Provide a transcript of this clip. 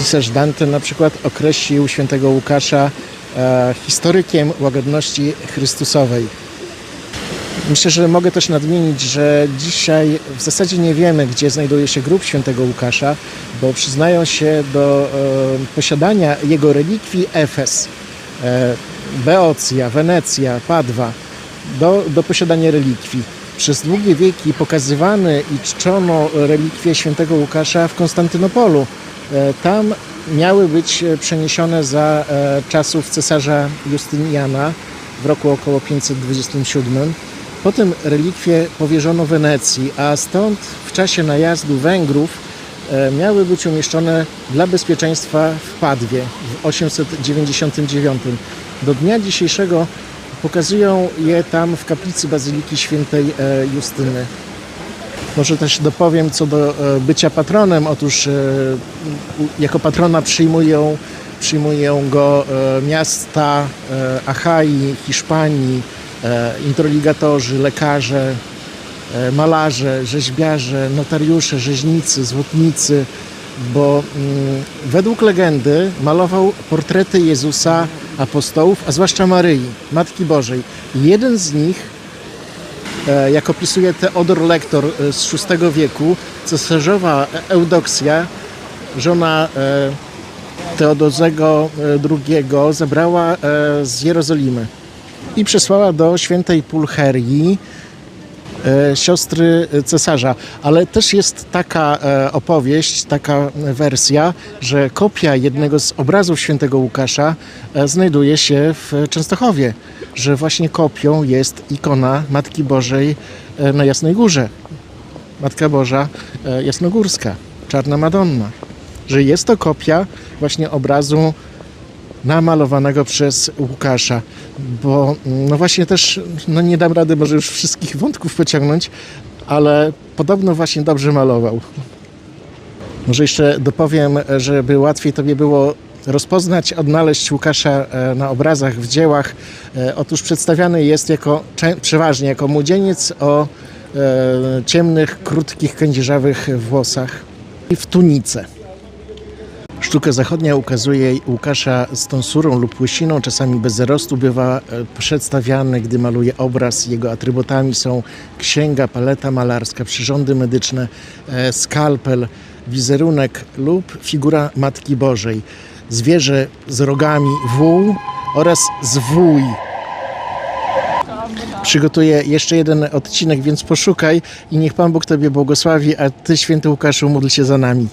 Pisarz Dante na przykład określił świętego Łukasza e, historykiem łagodności Chrystusowej. Myślę, że mogę też nadmienić, że dzisiaj w zasadzie nie wiemy, gdzie znajduje się grób świętego Łukasza, bo przyznają się do e, posiadania jego relikwii Efes, e, Beocja, Wenecja, Padwa, do, do posiadania relikwii. Przez długie wieki pokazywany i czczono relikwie świętego Łukasza w Konstantynopolu. E, Tam miały być e, przeniesione za e, czasów cesarza Justyniana w roku około 527. Potem relikwie powierzono Wenecji, a stąd w czasie najazdu Węgrów miały być umieszczone dla bezpieczeństwa w Padwie w 899. Do dnia dzisiejszego pokazują je tam w kaplicy Bazyliki Świętej Justyny. Może też dopowiem co do e, bycia patronem. Otóż e, jako patrona przyjmują, przyjmują go e, miasta Achai, Hiszpanii, introligatorzy, lekarze, malarze, rzeźbiarze, notariusze, rzeźnicy, złotnicy, bo mm, według legendy malował portrety Jezusa, apostołów, a zwłaszcza Maryi, Matki Bożej. Jeden z nich jak opisuje Teodor Lektor e, z VI wieku, cesarzowa Eudoksja, żona e, Teodozego e, II, zabrała e, z Jerozolimy i przesłała do świętej Pulcherii e, siostry cesarza. Ale też jest taka e, opowieść, taka wersja, że kopia jednego z obrazów świętego Łukasza e, znajduje się w Częstochowie, że właśnie kopią jest ikona Matki Bożej e, na Jasnej Górze. Matka Boża e, Jasnogórska, Czarna Madonna. Że jest to kopia właśnie obrazu namalowanego przez Łukasza, bo mm, no właśnie też, no nie dam rady może już wszystkich wątków pociągnąć, ale podobno właśnie dobrze malował. Może jeszcze dopowiem, żeby łatwiej Tobie było rozpoznać, odnaleźć Łukasza e, na obrazach, w dziełach. E, Otóż przedstawiany jest jako, przeważnie jako młodzieniec o e, ciemnych, krótkich, kędzierzawych włosach i w tunice. Sztuka zachodnia ukazuje Łukasza z tonsurą lub łysiną, czasami bez zarostu bywa e, przedstawiany, gdy maluje obraz. Jego atrybutami są księga, paleta malarska, przyrządy medyczne, e, skalpel, wizerunek lub figura Matki Bożej. Zwierzę z rogami wół oraz zwój. Przygotuję jeszcze jeden odcinek, więc poszukaj i niech Pan Bóg Tobie błogosławi, a Ty, święty Łukaszu, módl się za nami.